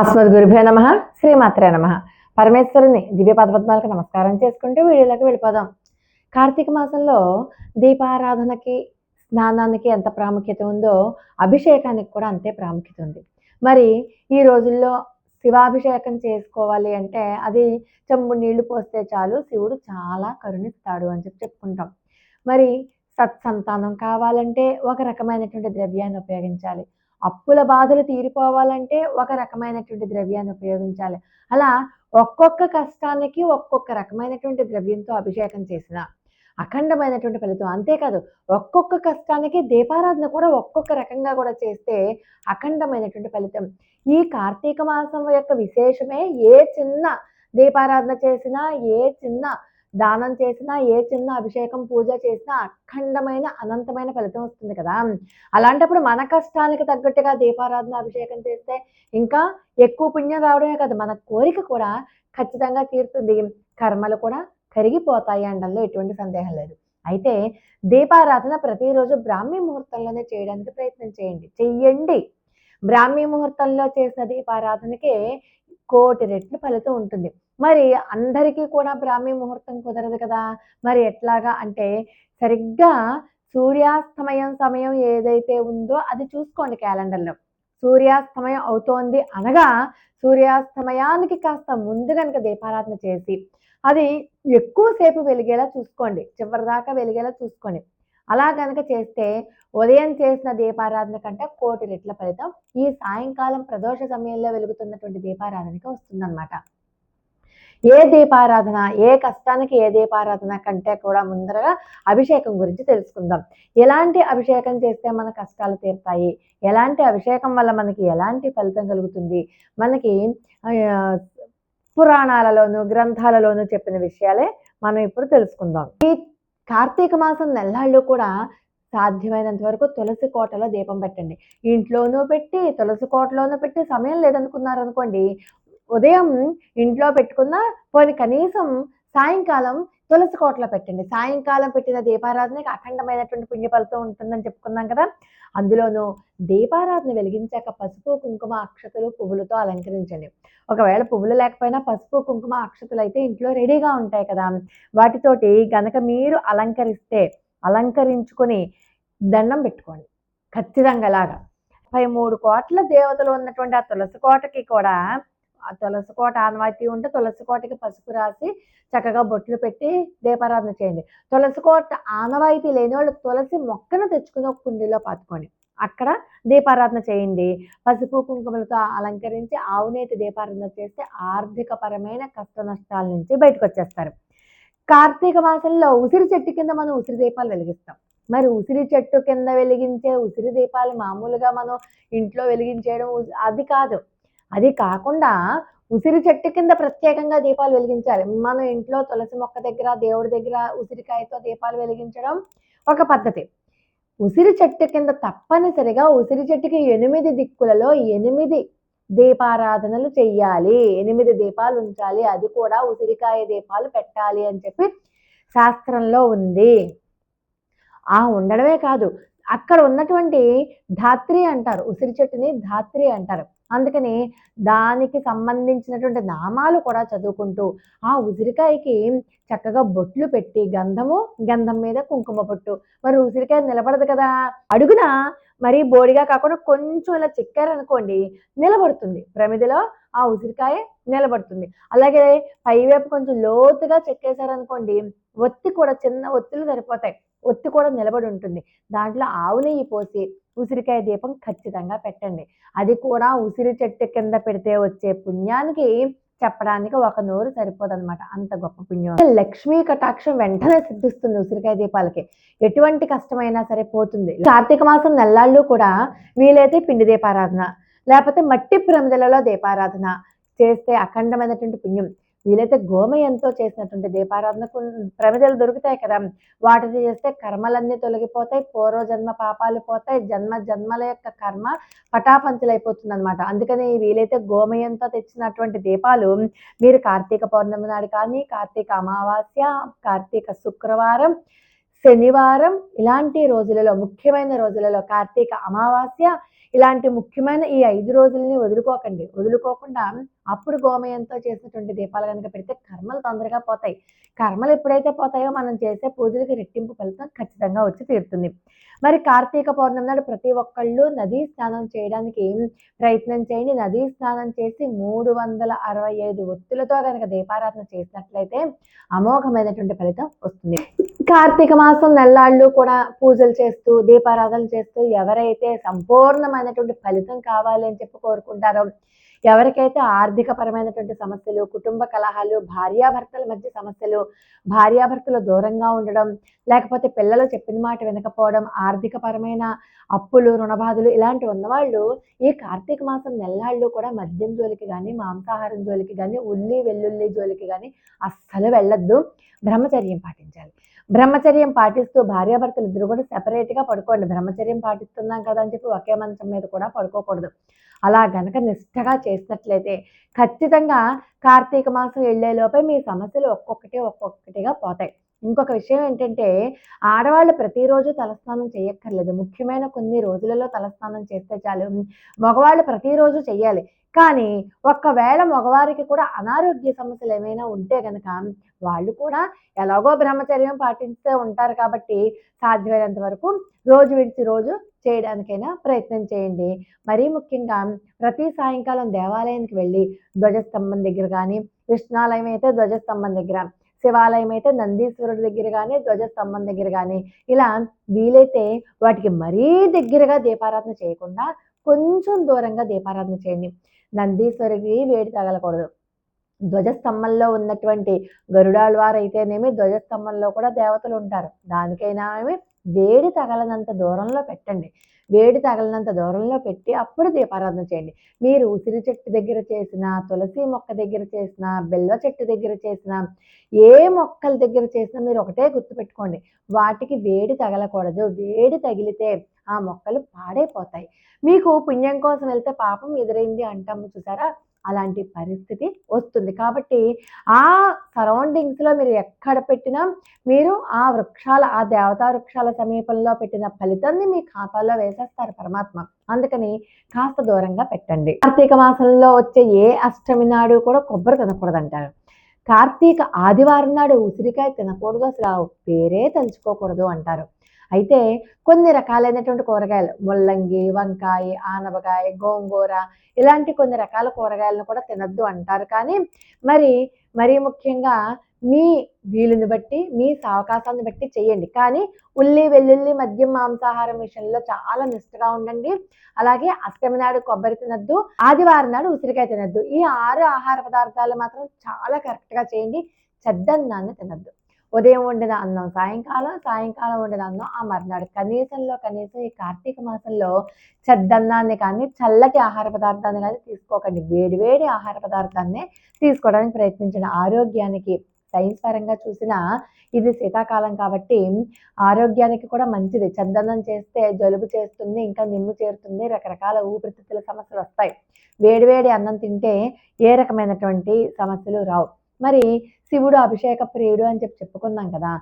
అస్మద్ గురుభ్యో నమ శ్రీమాత్రే నమ. పరమేశ్వరుని దివ్య పదపద్మాలకు నమస్కారం చేసుకుంటూ వీడియోలోకి వెళ్ళిపోదాం. కార్తీక మాసంలో దీపారాధనకి స్నానానికి ఎంత ప్రాముఖ్యత ఉందో అభిషేకానికి కూడా అంతే ప్రాముఖ్యత ఉంది. మరి ఈ రోజుల్లో శివాభిషేకం చేసుకోవాలి అంటే అది చెంబు నీళ్ళు పోస్తే చాలు శివుడు చాలా కరుణిస్తాడు అని చెప్పి చెప్పుకుంటాం. మరి సత్సంతానం కావాలంటే ఒక రకమైనటువంటి ద్రవ్యాన్ని ఉపయోగించాలి. అప్పుల బాధలు తీరిపోవాలంటే ఒక రకమైనటువంటి ద్రవ్యాన్ని ఉపయోగించాలి. అలా ఒక్కొక్క కష్టానికి ఒక్కొక్క రకమైనటువంటి ద్రవ్యంతో అభిషేకం చేసిన అఖండమైనటువంటి ఫలితం. అంతేకాదు ఒక్కొక్క కష్టానికి దీపారాధన కూడా ఒక్కొక్క రకంగా కూడా చేస్తే అఖండమైనటువంటి ఫలితం. ఈ కార్తీక మాసం యొక్క విశేషమే ఏ చిన్న దీపారాధన చేసినా ఏ చిన్న దానం చేసినా ఏ చిన్న అభిషేకం పూజ చేసినా అఖండమైన అనంతమైన ఫలితం వస్తుంది కదా. అలాంటప్పుడు మన కష్టానికి తగ్గట్టుగా దీపారాధన అభిషేకం చేస్తే ఇంకా ఎక్కువ పుణ్యం రావడమే కాదు మన కోరిక కూడా ఖచ్చితంగా తీరుతుంది. కర్మలు కూడా కరిగిపోతాయి అనడంలో ఎటువంటి సందేహం లేదు. అయితే దీపారాధన ప్రతిరోజు బ్రాహ్మీ ముహూర్తంలోనే చేయడానికి ప్రయత్నం చేయండి. చెయ్యండి. బ్రాహ్మీ ముహూర్తంలో చేసిన దీపారాధనకే కోటి రెట్లు ఫలితం ఉంటుంది. మరి అందరికీ కూడా బ్రాహ్మీ ముహూర్తం కుదరదు కదా? మరి ఎట్లాగా అంటే సరిగ్గా సూర్యాస్తమయం సమయం ఏదైతే ఉందో అది చూసుకోండి క్యాలెండర్లో. సూర్యాస్తమయం అవుతోంది అనగా సూర్యాస్తమయానికి కాస్త ముందు కనుక దీపారాధన చేసి అది ఎక్కువసేపు వెలిగేలా చూసుకోండి. చివరిదాకా వెలిగేలా చూసుకోండి. అలా కనుక చేస్తే ఉదయం చేసిన దీపారాధన కంటే కోటి రెట్ల ఫలితం ఈ సాయంకాలం ప్రదోష సమయంలో వెలుగుతున్నటువంటి దీపారాధనకి వస్తుందన్నమాట. ఏ దీపారాధన ఏ కష్టానికి ఏ దీపారాధన కంటే కూడా ముందరగా అభిషేకం గురించి తెలుసుకుందాం. ఎలాంటి అభిషేకం చేస్తే మన కష్టాలు తీరుతాయి? ఎలాంటి అభిషేకం వల్ల మనకి ఎలాంటి ఫలితం కలుగుతుంది? మనకి పురాణాలలోను గ్రంథాలలోనూ చెప్పిన విషయాలే మనం ఇప్పుడు తెలుసుకుందాం. ఈ కార్తీక మాసం నెల్లాళ్ళు కూడా సాధ్యమైనంత వరకు తులసి కోటలో దీపం పెట్టండి. ఇంట్లోనూ పెట్టి తులసి కోటలోనూ పెట్టి సమయం లేదనుకున్నారనుకోండి ఉదయం ఇంట్లో పెట్టుకున్న పోనీ కనీసం సాయంకాలం తులసి కోటలో పెట్టండి. సాయంకాలం పెట్టిన దీపారాధనకి అఖండమైనటువంటి పుణ్య ఫలితం ఉంటుందని చెప్పుకున్నాం కదా. అందులోనూ దీపారాధన వెలిగించాక పసుపు కుంకుమ అక్షతలు పువ్వులతో అలంకరించండి. ఒకవేళ పువ్వులు లేకపోయినా పసుపు కుంకుమ అక్షతలు అయితే ఇంట్లో రెడీగా ఉంటాయి కదా. వాటితోటి గనక మీరు అలంకరిస్తే అలంకరించుకొని దండం పెట్టుకోండి. ఖచ్చితంగా లాగా ముప్పై మూడు కోట్ల దేవతలు ఉన్నటువంటి ఆ తులసి కోటకి కూడా ఆ తులసి కోట ఆనవాయితీ ఉంటే తులసి కోటకి పసుపు రాసి చక్కగా బొట్లు పెట్టి దీపారాధన చేయండి. తులసి కోట ఆనవాయితీ లేని వాళ్ళు తులసి మొక్కను తెచ్చుకుని ఒక కుండీలో పాతుకోండి. అక్కడ దీపారాధన చేయండి. పసుపు కుంకుమలతో అలంకరించి ఆవునేతి దీపారాధన చేస్తే ఆర్థిక పరమైన కష్ట నష్టాల నుంచి బయటకు వచ్చేస్తారు కార్తీక మాసంలో ఉసిరి చెట్టు కింద మనం ఉసిరి దీపాలు వెలిగిస్తాం. మరి ఉసిరి చెట్టు కింద వెలిగించే ఉసిరి దీపాలు మామూలుగా మనం ఇంట్లో వెలిగించేయడం అది కాదు. అది కాకుండా ఉసిరి చెట్టు కింద ప్రత్యేకంగా దీపాలు వెలిగించాలి. మనం ఇంట్లో తులసి మొక్క దగ్గర దేవుడి దగ్గర ఉసిరికాయతో దీపాలు వెలిగించడం ఒక పద్ధతి. ఉసిరి చెట్టు కింద తప్పనిసరిగా ఉసిరి చెట్టుకి ఎనిమిది దిక్కులలో ఎనిమిది దీపారాధనలు చెయ్యాలి. ఎనిమిది దీపాలు ఉంచాలి. అది కూడా ఉసిరికాయ దీపాలు పెట్టాలి అని చెప్పి శాస్త్రంలో ఉంది. ఆ ఉండడమే కాదు అక్కడ ఉన్నటువంటి ధాత్రి అంటారు ఉసిరి చెట్టుని ధాత్రి అంటారు. అందుకని దానికి సంబంధించినటువంటి నామాలు కూడా చదువుకుంటూ ఆ ఉసిరికాయకి చక్కగా బొట్లు పెట్టి గంధము గంధం మీద కుంకుమ పొట్టు మరి ఉసిరికాయ నిలబడదు కదా? అడుగున మరి బోడిగా కాకుండా కొంచెం ఇలా చెక్కారనుకోండి నిలబడుతుంది. ప్రమిదిలో ఆ ఉసిరికాయ నిలబడుతుంది. అలాగే పైవేపు కొంచెం లోతుగా చెక్కేశారనుకోండి ఒత్తి కూడా చిన్న ఒత్తులు సరిపోతాయి. ఒత్తి కూడా నిలబడి ఉంటుంది. దాంట్లో ఆవు నెయ్యి పోసి ఉసిరికాయ దీపం ఖచ్చితంగా పెట్టండి. అది కూడా ఉసిరి చెట్టు కింద పెడితే వచ్చే పుణ్యానికి చెప్పడానికి ఒక నోరు సరిపోదన్నమాట. అంత గొప్ప పుణ్యం. లక్ష్మీ కటాక్షం వెంటనే సిద్ధిస్తుంది ఉసిరికాయ దీపాలకి. ఎటువంటి కష్టమైనా సరే పోతుంది. కార్తీక మాసం నెల్లాళ్ళు కూడా వీలైతే పిండి దీపారాధన లేకపోతే మట్టి ప్రమిదలలో దీపారాధన చేస్తే అఖండమైనటువంటి పుణ్యం. వీలైతే గోమయంతో చేసినటువంటి దీపారాధనకు ప్రమిదలు దొరుకుతాయి కదా. వాటిని చేస్తే కర్మలన్నీ తొలగిపోతాయి పూర్వజన్మ పాపాలు పోతాయి జన్మ జన్మల యొక్క కర్మ పటాపంచలైపోతుంది అనమాట అందుకని వీలైతే గోమయంతో తెచ్చినటువంటి దీపాలు మీరు కార్తీక పౌర్ణమి నాడు కానీ కార్తీక అమావాస్య కార్తీక శుక్రవారం శనివారం ఇలాంటి రోజులలో ముఖ్యమైన రోజులలో కార్తీక అమావాస్య ఇలాంటి ముఖ్యమైన ఈ ఐదు రోజుల్ని వదులుకోకండి. వదులుకోకుండా అప్పుడు గోమయంతో చేసినటువంటి దీపాలు కనుక పెడితే కర్మలు తొందరగా పోతాయి. కర్మలు ఎప్పుడైతే పోతాయో మనం చేసే పూజలకి రెట్టింపు ఫలితం ఖచ్చితంగా వచ్చి తీరుతుంది. మరి కార్తీక పౌర్ణమి నాడు ప్రతి ఒక్కళ్ళు నదీ స్నానం చేయడానికి ప్రయత్నం చేయండి. నదీ స్నానం చేసి మూడు వందల అరవై ఐదు ఒత్తులతో కనుక దీపారాధన చేసినట్లయితే అమోఘమైనటువంటి ఫలితం వస్తుంది. కార్తీక మాసం నెల్లాళ్ళు కూడా పూజలు చేస్తూ దీపారాధన చేస్తూ ఎవరైతే సంపూర్ణమైనటువంటి ఫలితం కావాలి అని చెప్పి కోరుకుంటారో ఎవరికైతే ఆర్థిక పరమైనటువంటి సమస్యలు కుటుంబ కలహాలు భార్యాభర్తల మధ్య సమస్యలు భార్యాభర్తలు దూరంగా ఉండడం లేకపోతే పిల్లలు చెప్పిన మాట వినకపోవడం ఆర్థిక పరమైన అప్పులు రుణబాధలు ఇలాంటి ఉన్నవాళ్ళు ఈ కార్తీక మాసం నెల్లాళ్ళు కూడా మద్యం జోలికి కానీ మాంసాహారం జోలికి కానీ ఉల్లి వెల్లుల్లి జోలికి కానీ అస్సలు వెళ్ళొద్దు. బ్రహ్మచర్యం పాటించాలి. బ్రహ్మచర్యం పాటిస్తూ భార్యాభర్తలు ఇద్దరు కూడా సెపరేట్గా పడుకోండి. బ్రహ్మచర్యం పాటిస్తున్నాం కదా అని చెప్పి ఒకే మంచం మీద కూడా పడుకోకూడదు. అలా గనక నిష్ఠగా చేసినట్లయితే ఖచ్చితంగా కార్తీక మాసం వెళ్ళేలోపే మీ సమస్యలు ఒక్కొక్కటి ఒక్కొక్కటిగా పోతాయి. ఇంకొక విషయం ఏంటంటే ఆడవాళ్ళు ప్రతిరోజు తలస్నానం చేయక్కర్లేదు. ముఖ్యమైన కొన్ని రోజులలో తలస్నానం చేస్తే చాలు. మగవాళ్ళు ప్రతిరోజు చెయ్యాలి. కానీ ఒక్కవేళ మగవారికి కూడా అనారోగ్య సమస్యలు ఏమైనా ఉంటే కనుక వాళ్ళు కూడా ఎలాగో బ్రహ్మచర్యం పాటిస్తే ఉంటారు కాబట్టి సాధ్యమైనంత వరకు రోజు విడిచి రోజు చేయడానికైనా ప్రయత్నం చేయండి. మరీ ముఖ్యంగా ప్రతి సాయంకాలం దేవాలయానికి వెళ్ళి ధ్వజస్తంభం దగ్గర కానీ విష్ణాలయం అయితే ధ్వజస్తంభం దగ్గర శివాలయం అయితే నందీశ్వరుడి దగ్గర కానీ ధ్వజస్తంభం దగ్గర కానీ ఇలా వీలైతే వాటికి మరీ దగ్గరగా దీపారాధన చేయకుండా కొంచెం దూరంగా దీపారాధన చేయండి. నందీశ్వరికి వేడి తగలకూడదు. ధ్వజస్తంభంలో ఉన్నటువంటి గరుడాళ్వారు అయితేనేమి ధ్వజస్తంభంలో కూడా దేవతలు ఉంటారు. దానికైనా ఏమి వేడి తగలనంత దూరంలో పెట్టండి. వేడి తగలనంత దూరంలో పెట్టి అప్పుడు దీపారాధన చేయండి. మీరు ఉసిరి చెట్టు దగ్గర చేసిన తులసి మొక్క దగ్గర చేసిన బెల్ల చెట్టు దగ్గర చేసిన ఏ మొక్కల దగ్గర చేసినా మీరు ఒకటే గుర్తుపెట్టుకోండి. వాటికి వేడి తగలకూడదు. వేడి తగిలితే ఆ మొక్కలు పాడైపోతాయి. మీకు పుణ్యం కోసం వెళ్తే పాపం ఎదురైంది అంటాము చూసారా? అలాంటి పరిస్థితి వస్తుంది. కాబట్టి ఆ సరౌండింగ్స్లో మీరు ఎక్కడ పెట్టినా మీరు ఆ వృక్షాల ఆ దేవతా వృక్షాల సమీపంలో పెట్టిన ఫలితాన్ని మీ ఖాతాలో వేసేస్తారు పరమాత్మ. అందుకని కాస్త దూరంగా పెట్టండి. కార్తీక మాసంలో వచ్చే ఏ అష్టమి నాడు కూడా కొబ్బరి తినకూడదు అంటారు కార్తీక ఆదివారం నాడు ఉసిరికాయ తినకూడదు అసలు ఆ పేరే తలుచుకోకూడదు అంటారు. అయితే కొన్ని రకాలైనటువంటి కూరగాయలు ముల్లంగి వంకాయ ఆనపకాయ గోంగూర ఇలాంటి కొన్ని రకాల కూరగాయలను కూడా తినద్దు అంటారు. కానీ మరి మరీ ముఖ్యంగా మీ వీలుని బట్టి మీ సావకాశాన్ని బట్టి చేయండి. కానీ ఉల్లి వెల్లుల్లి మద్యం మాంసాహారం విషయంలో చాలా నిష్ఠగా ఉండండి. అలాగే అష్టమి నాడు కొబ్బరి తినద్దు. ఆదివారం నాడు ఉసిరికాయ తినద్దు. ఈ ఆరు ఆహార పదార్థాలు మాత్రం చాలా కరెక్ట్గా చేయండి. చెద్దన్నాన్ని తినద్దు. ఉదయం వండిన అన్నం సాయంకాలం సాయంకాలం వండిన అన్నం ఆ మర్నాడు. కనీసంలో కనీసం ఈ కార్తీక మాసంలో చెద్దన్నాన్ని కానీ చల్లటి ఆహార పదార్థాన్ని కానీ తీసుకోకండి. వేడి వేడి ఆహార పదార్థాన్ని తీసుకోవడానికి ప్రయత్నించండి ఆరోగ్యానికి సైన్స్ పరంగా చూసినా ఇది శీతాకాలం కాబట్టి ఆరోగ్యానికి కూడా మంచిది. చందనం చేస్తే జలుబు చేస్తుంది ఇంకా నిమ్ము చేరుతుంది రకరకాల ఊపిరితిత్తుల సమస్యలు వస్తాయి. వేడివేడి అన్నం తింటే ఏ రకమైనటువంటి సమస్యలు రావు. మరి శివుడు అభిషేక ప్రియుడు అని చెప్పి చెప్పుకున్నాం కదా.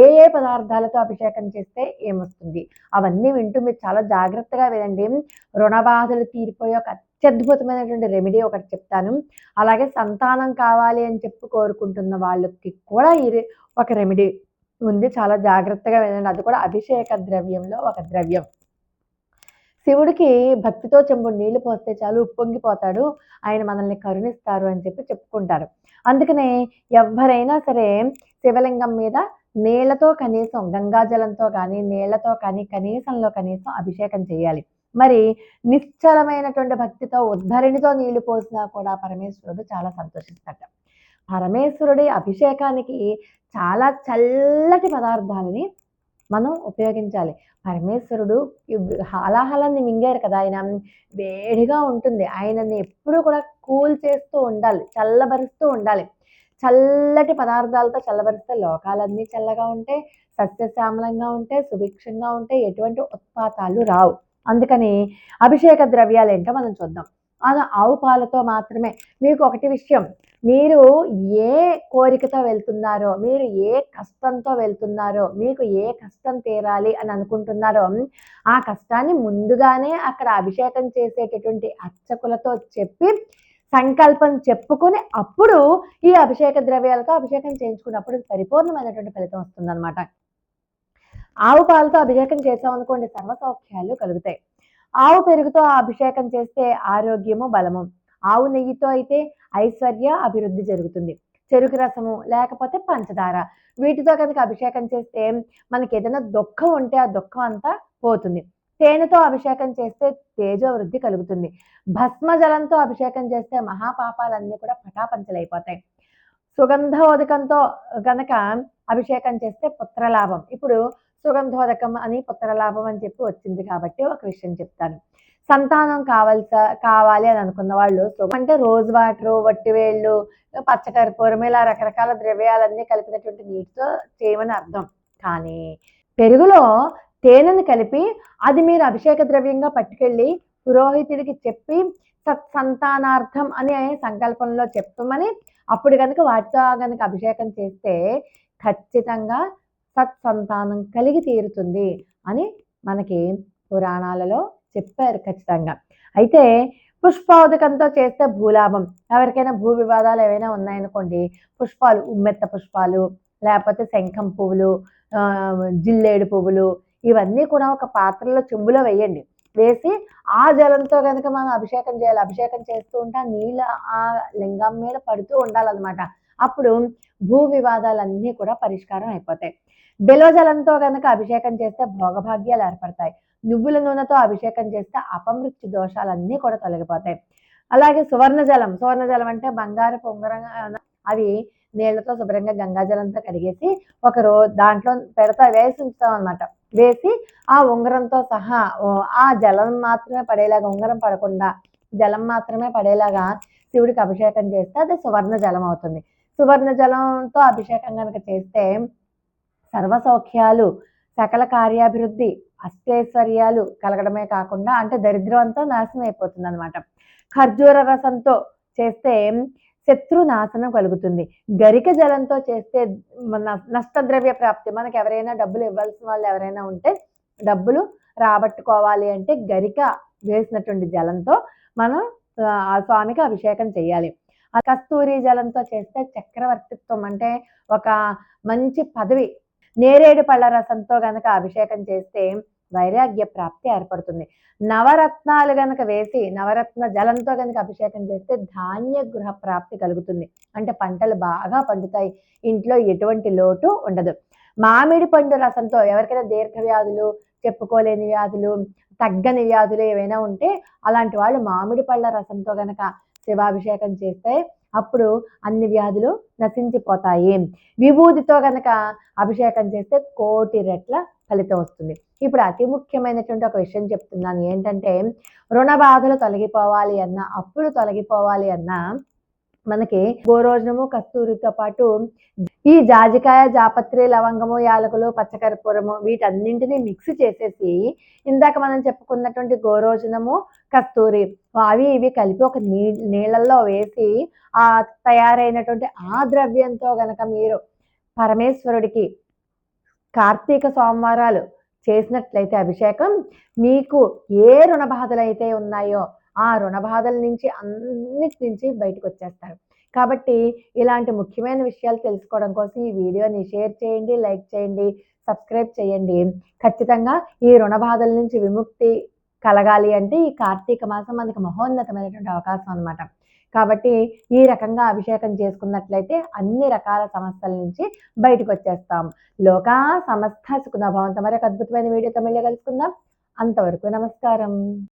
ఏ ఏ పదార్థాలతో అభిషేకం చేస్తే ఏమొస్తుంది? అవన్నీ వింటూ మీరు చాలా జాగ్రత్తగా వినండి. రుణబాధలు తీరిపోయే ఒక అత్యద్భుతమైనటువంటి రెమెడీ ఒకటి చెప్తాను. అలాగే సంతానం కావాలి అని చెప్పి కోరుకుంటున్న వాళ్ళకి కూడా ఇది ఒక రెమెడీ ఉంది. చాలా జాగ్రత్తగా వినండి. అది కూడా అభిషేక ద్రవ్యంలో ఒక ద్రవ్యం. శివుడికి భక్తితో చెంబు నీళ్ళు పోస్తే చాలు ఉప్పొంగిపోతాడు ఆయన మనల్ని కరుణిస్తారు అని చెప్పి చెప్పుకుంటారు. అందుకనే ఎవరైనా సరే శివలింగం మీద నీళ్ళతో కనీసం గంగాజలంతో కానీ నీళ్ళతో కానీ కనీసంలో కనీసం అభిషేకం చేయాలి. మరి నిశ్చలమైనటువంటి భక్తితో ఉద్ధరిణితో నీళ్ళు పోసినా కూడా పరమేశ్వరుడు చాలా సంతోషిస్తాడు. పరమేశ్వరుడి అభిషేకానికి చాలా చల్లటి పదార్థాలని మనం ఉపయోగించాలి. పరమేశ్వరుడు హాలాహలాన్ని మింగారు కదా. ఆయన వేడిగా ఉంటుంది. ఆయనని ఎప్పుడూ కూడా కూల్ చేస్తూ ఉండాలి. చల్లబరుస్తూ ఉండాలి. చల్లటి పదార్థాలతో చల్లబరిస్తే లోకాలన్నీ చల్లగా ఉంటాయి సస్యశ్యామలంగా ఉంటే సుభిక్షంగా ఉంటాయి ఎటువంటి ఉత్పాతాలు రావు. అందుకని అభిషేక ద్రవ్యాలు ఏంటో మనం చూద్దాం. అది ఆవు పాలతో మాత్రమే. మీకు ఒకటి విషయం. మీరు ఏ కోరికతో వెళ్తున్నారో మీరు ఏ కష్టంతో వెళ్తున్నారో మీకు ఏ కష్టం తీరాలి అని అనుకుంటున్నారో ఆ కష్టాన్ని ముందుగానే అక్కడ అభిషేకం చేసేటటువంటి అర్చకులతో చెప్పి సంకల్పం చెప్పుకొని అప్పుడు ఈ అభిషేక ద్రవ్యాలతో అభిషేకం చేయించుకున్నప్పుడు పరిపూర్ణమైనటువంటి ఫలితం వస్తుందన్నమాట. ఆవు పాలతో అభిషేకం చేసాం అనుకోండి సౌఖ్యాలు కలుగుతాయి. ఆవు పెరుగుతో అభిషేకం చేస్తే ఆరోగ్యము బలము. ఆవు నెయ్యితో అయితే ఐశ్వర్య అభివృద్ధి జరుగుతుంది. చెరుకు రసము లేకపోతే పంచదార. వీటితో కనుక అభిషేకం చేస్తే మనకి ఏదైనా దుఃఖం ఉంటే ఆ దుఃఖం అంతా పోతుంది. తేనెతో అభిషేకం చేస్తే తేజోవృద్ధి కలుగుతుంది. భస్మ జలంతో అభిషేకం చేస్తే మహాపాపాలన్నీ కూడా పటాపంచలైపోతాయి. సుగంధోదకంతో గనక అభిషేకం చేస్తే పుత్రలాభం. ఇప్పుడు సుగంధోదకం అని పుత్రలాభం అని చెప్పి వచ్చింది కాబట్టి ఒక విషయం చెప్తాను. సంతానం కావాల్స కావాలి అని అనుకున్న వాళ్ళు అంటే రోజ్ వాటర్ వట్టివేళ్ళు పచ్చకర్పూరం ఇలా రకరకాల ద్రవ్యాలన్నీ కలిపినటువంటి నీటితో చేయమని అర్థం. కానీ పెరుగులో తేనెను కలిపి అది మీరు అభిషేక ద్రవ్యంగా పట్టుకెళ్ళి పురోహితుడికి చెప్పి సత్సంతానార్థం అనే సంకల్పంలో చెప్పమని అప్పుడు కనుక వాటితో కనుక అభిషేకం చేస్తే ఖచ్చితంగా సత్సంతానం కలిగి తీరుతుంది అని మనకి పురాణాలలో చెప్పారు ఖచ్చితంగా. అయితే పుష్పోదకంతో చేస్తే భూలాభం. ఎవరికైనా భూ వివాదాలు ఏవైనా ఉన్నాయనుకోండి పుష్పాలు ఉమ్మెత్త పుష్పాలు లేకపోతే శంఖం పువ్వులు జిల్లేడు పువ్వులు ఇవన్నీ కూడా ఒక పాత్రలో చెంబులో వేయండి. వేసి ఆ జలంతో కనుక మనం అభిషేకం చేయాలి అభిషేకం చేస్తూ ఉంటే నీళ్ళ ఆ లింగం మీద పడుతూ ఉండాలన్నమాట. అప్పుడు భూ వివాదాలన్నీ కూడా పరిష్కారం అయిపోతాయి. బిలవజలంతో కనుక అభిషేకం చేస్తే భోగభాగ్యాలు ఏర్పడతాయి. నువ్వుల నూనెతో అభిషేకం చేస్తే అపమృత్యు దోషాలన్నీ కూడా తొలగిపోతాయి. అలాగే సువర్ణ జలం సువర్ణ జలం అంటే బంగారు పొంగరం అవి నీళ్ళతో శుభ్రంగా గంగాజలంతో కడిగేసి ఒక రో దాంట్లో పెడతా వేసి ఉంచుతాం అనమాట వేసి ఆ ఉంగరంతో సహా ఆ జలం మాత్రమే పడేలాగా ఉంగరం పడకుండా జలం మాత్రమే పడేలాగా శివుడికి అభిషేకం చేస్తే అది సువర్ణ జలం అవుతుంది. సువర్ణ జలంతో అభిషేకం కనుక చేస్తే సర్వ సౌఖ్యాలు సకల కార్యాభివృద్ధి అష్టైశ్వర్యాలు కలగడమే కాకుండా అంటే దరిద్రం అంతా నాశనం అయిపోతుంది అనమాట ఖర్జూర రసంతో చేస్తే శత్రు నాశనం కలుగుతుంది. గరిక జలంతో చేస్తే నష్టద్రవ్య ప్రాప్తి. మనకు ఎవరైనా డబ్బులు ఇవ్వాల్సిన వాళ్ళు ఎవరైనా ఉంటే డబ్బులు రాబట్టుకోవాలి అంటే గరిక వేసినటువంటి జలంతో మనం ఆ స్వామికి అభిషేకం చేయాలి ఆ కస్తూరి జలంతో చేస్తే చక్రవర్తిత్వం అంటే ఒక మంచి పదవి నేరేడు పళ్ళ రసంతో గనక అభిషేకం చేస్తే వైరాగ్య ప్రాప్తి ఏర్పడుతుంది. నవరత్నాలు గనక వేసి నవరత్న జలంతో గనక అభిషేకం చేస్తే ధాన్య గృహ ప్రాప్తి కలుగుతుంది. అంటే పంటలు బాగా పండుతాయి. ఇంట్లో ఎటువంటి లోటు ఉండదు. మామిడి పండు రసంతో ఎవరికైనా దీర్ఘ వ్యాధులు చెప్పుకోలేని వ్యాధులు తగ్గని వ్యాధులు ఏవైనా ఉంటే అలాంటి వాళ్ళు మామిడి పళ్ళ రసంతో గనక శివాభిషేకం చేస్తే అప్పుడు అన్ని వ్యాధులు నశించిపోతాయి. విభూతితో కనుక అభిషేకం చేస్తే కోటి రెట్ల ఫలితం వస్తుంది. ఇప్పుడు అతి ముఖ్యమైనటువంటి ఒక విషయం చెప్తున్నాను. ఏంటంటే రుణ బాధలు తొలగిపోవాలి అన్నా అప్పులు తొలగిపోవాలి అన్నా మనకి గోరోజనము కస్తూరితో పాటు ఈ జాజికాయ జాపత్రి లవంగము యాలకులు పచ్చకర్పూరము వీటన్నింటినీ మిక్స్ చేసేసి ఇందాక మనం చెప్పుకున్నటువంటి గోరోజనము కస్తూరి అవి ఇవి కలిపి ఒక నీ నీళ్ళల్లో వేసి ఆ తయారైనటువంటి ఆ ద్రవ్యంతో గనక మీరు పరమేశ్వరుడికి కార్తీక సోమవారాలు చేసినట్లయితే అభిషేకం మీకు ఏ రుణ బాధలు అయితే ఉన్నాయో ఆ రుణ బాధల నుంచి అన్నిటి నుంచి బయటకు వచ్చేస్తారు కాబట్టి ఇలాంటి ముఖ్యమైన విషయాలు తెలుసుకోవడం కోసం ఈ వీడియోని షేర్ చేయండి లైక్ చేయండి సబ్స్క్రైబ్ చేయండి. ఖచ్చితంగా ఈ రుణ బాధల నుంచి విముక్తి కలగాలి అంటే ఈ కార్తీక మాసం మనకి మహోన్నతమైనటువంటి అవకాశం అనమాట కాబట్టి ఈ రకంగా అభిషేకం చేసుకున్నట్లయితే అన్ని రకాల సమస్యల నుంచి బయటకు వచ్చేస్తాం లోకా సమస్త సుఖనభావంతో మరొక అద్భుతమైన వీడియోతో మళ్ళీ కలుసుకుందాం. అంతవరకు నమస్కారం.